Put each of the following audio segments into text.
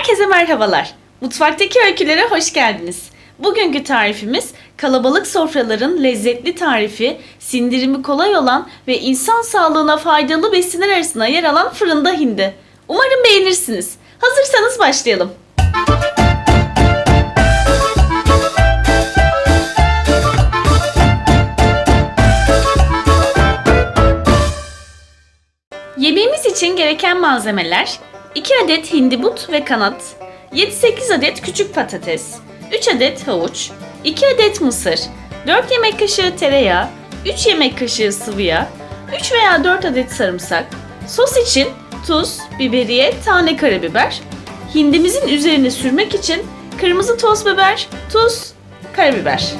Herkese merhabalar. Mutfaktaki öykülere hoş geldiniz. Bugünkü tarifimiz kalabalık sofraların lezzetli tarifi, sindirimi kolay olan ve insan sağlığına faydalı besinler arasında yer alan fırında hindi. Umarım beğenirsiniz. Hazırsanız başlayalım. Yemeğimiz için gereken malzemeler 2 adet hindibut ve kanat, 7-8 adet küçük patates, 3 adet havuç, 2 adet mısır, 4 yemek kaşığı tereyağı, 3 yemek kaşığı sıvı yağ, 3 veya 4 adet sarımsak, sos için tuz, biberiye, tane karabiber, hindimizin üzerine sürmek için kırmızı toz biber, tuz, karabiber.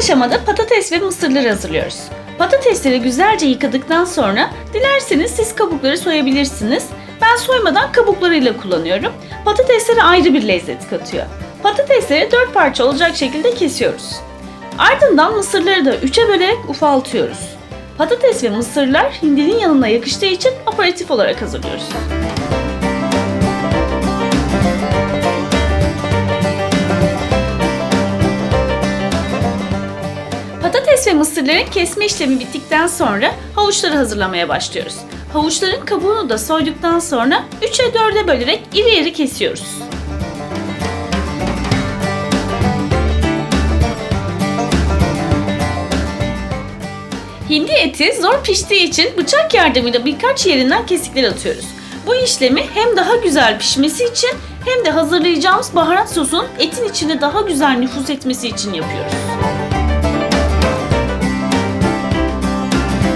Aşamada patates ve mısırları hazırlıyoruz. Patatesleri güzelce yıkadıktan sonra dilerseniz siz kabukları soyabilirsiniz. Ben soymadan kabuklarıyla kullanıyorum. Patateslere ayrı bir lezzet katıyor. Patatesleri 4 parça olacak şekilde kesiyoruz. Ardından mısırları da 3'e bölerek ufaltıyoruz. Patates ve mısırlar hindinin yanına yakıştığı için aperatif olarak hazırlıyoruz. Ve mısırların kesme işlemi bittikten sonra havuçları hazırlamaya başlıyoruz. Havuçların kabuğunu da soyduktan sonra 3'e 4'e bölerek iri iri kesiyoruz. Hindi eti zor piştiği için bıçak yardımıyla birkaç yerinden kesikler atıyoruz. Bu işlemi hem daha güzel pişmesi için hem de hazırlayacağımız baharat sosun etin içine daha güzel nüfuz etmesi için yapıyoruz.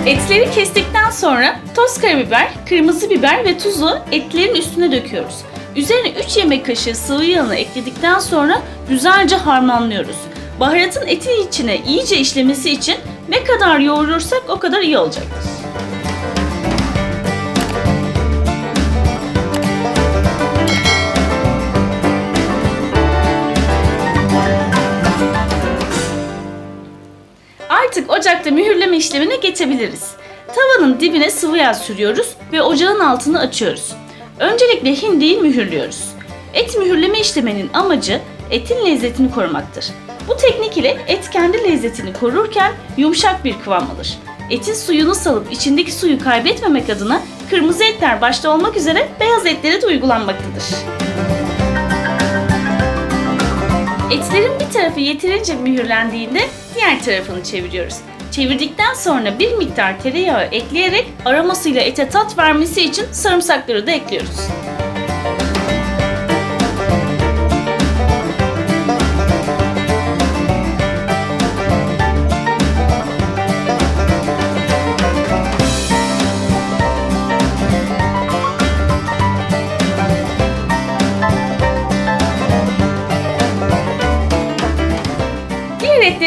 Etleri kestikten sonra toz karabiber, kırmızı biber ve tuzu etlerin üstüne döküyoruz. Üzerine 3 yemek kaşığı sıvı yağını ekledikten sonra güzelce harmanlıyoruz. Baharatın etin içine iyice işlemesi için ne kadar yoğurursak o kadar iyi olacaktır. Ocakta mühürleme işlemine geçebiliriz. Tavanın dibine sıvı yağ sürüyoruz ve ocağın altını açıyoruz. Öncelikle hindiyi mühürlüyoruz. Et mühürleme işleminin amacı etin lezzetini korumaktır. Bu teknik ile et kendi lezzetini korurken yumuşak bir kıvam alır. Etin suyunu salıp içindeki suyu kaybetmemek adına kırmızı etler başta olmak üzere beyaz etlere de uygulanmaktadır. Etlerin bir tarafı yeterince mühürlendiğinde diğer tarafını çeviriyoruz. Çevirdikten sonra bir miktar tereyağı ekleyerek aromasıyla ete tat vermesi için sarımsakları da ekliyoruz.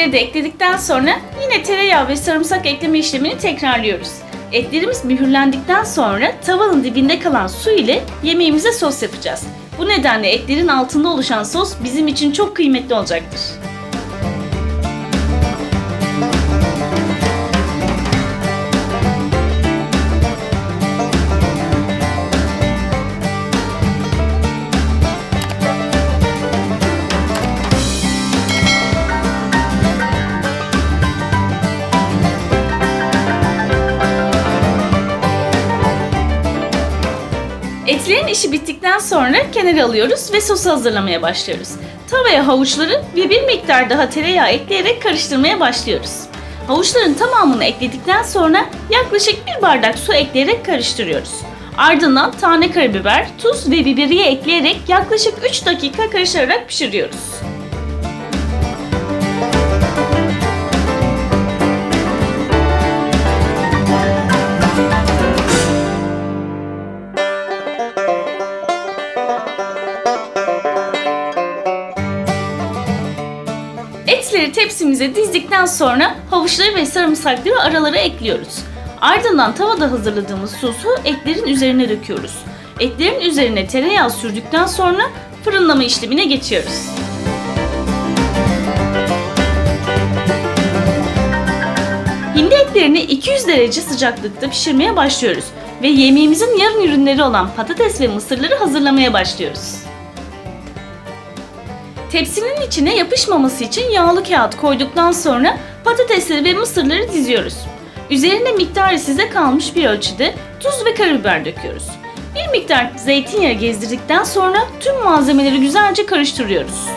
Diğer de ekledikten sonra yine tereyağı ve sarımsak ekleme işlemini tekrarlıyoruz. Etlerimiz mühürlendikten sonra tavanın dibinde kalan su ile yemeğimize sos yapacağız. Bu nedenle etlerin altında oluşan sos bizim için çok kıymetli olacaktır. İşi bittikten sonra kenara alıyoruz ve sosu hazırlamaya başlıyoruz. Tavaya havuçları ve bir miktar daha tereyağı ekleyerek karıştırmaya başlıyoruz. Havuçların tamamını ekledikten sonra yaklaşık bir bardak su ekleyerek karıştırıyoruz. Ardından tane karabiber, tuz ve biberiye ekleyerek yaklaşık 3 dakika karıştırarak pişiriyoruz. Biberleri tepsimize dizdikten sonra havuçları ve sarımsakları aralara ekliyoruz. Ardından tavada hazırladığımız sosu etlerin üzerine döküyoruz. Etlerin üzerine tereyağı sürdükten sonra fırınlama işlemine geçiyoruz. Hindi etlerini 200 derece sıcaklıkta pişirmeye başlıyoruz ve yemeğimizin yarın ürünleri olan patates ve mısırları hazırlamaya başlıyoruz. Tepsinin içine yapışmaması için yağlı kağıt koyduktan sonra patatesleri ve mısırları diziyoruz. Üzerine miktarı size kalmış bir ölçüde tuz ve karabiber döküyoruz. Bir miktar zeytinyağı gezdirdikten sonra tüm malzemeleri güzelce karıştırıyoruz.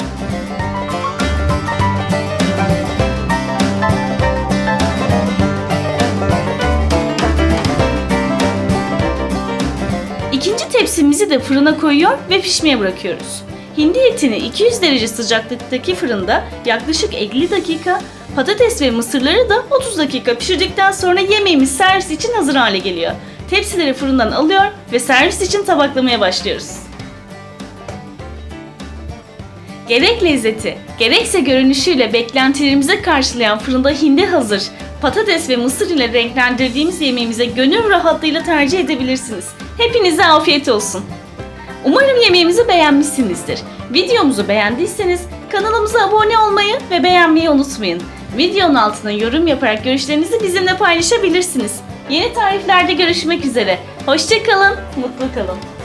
İkinci tepsimizi de fırına koyuyor ve pişmeye bırakıyoruz. Hindi etini 200 derece sıcaklıktaki fırında yaklaşık 50 dakika, patates ve mısırları da 30 dakika pişirdikten sonra yemeğimiz servis için hazır hale geliyor. Tepsileri fırından alıyor ve servis için tabaklamaya başlıyoruz. Gerek lezzeti, gerekse görünüşüyle beklentilerimizi karşılayan fırında hindi hazır. Patates ve mısır ile renklendirdiğimiz yemeğimize gönül rahatlığıyla tercih edebilirsiniz. Hepinize afiyet olsun. Umarım yemeğimizi beğenmişsinizdir. Videomuzu beğendiyseniz kanalımıza abone olmayı ve beğenmeyi unutmayın. Videonun altına yorum yaparak görüşlerinizi bizimle paylaşabilirsiniz. Yeni tariflerde görüşmek üzere. Hoşçakalın, mutlu kalın.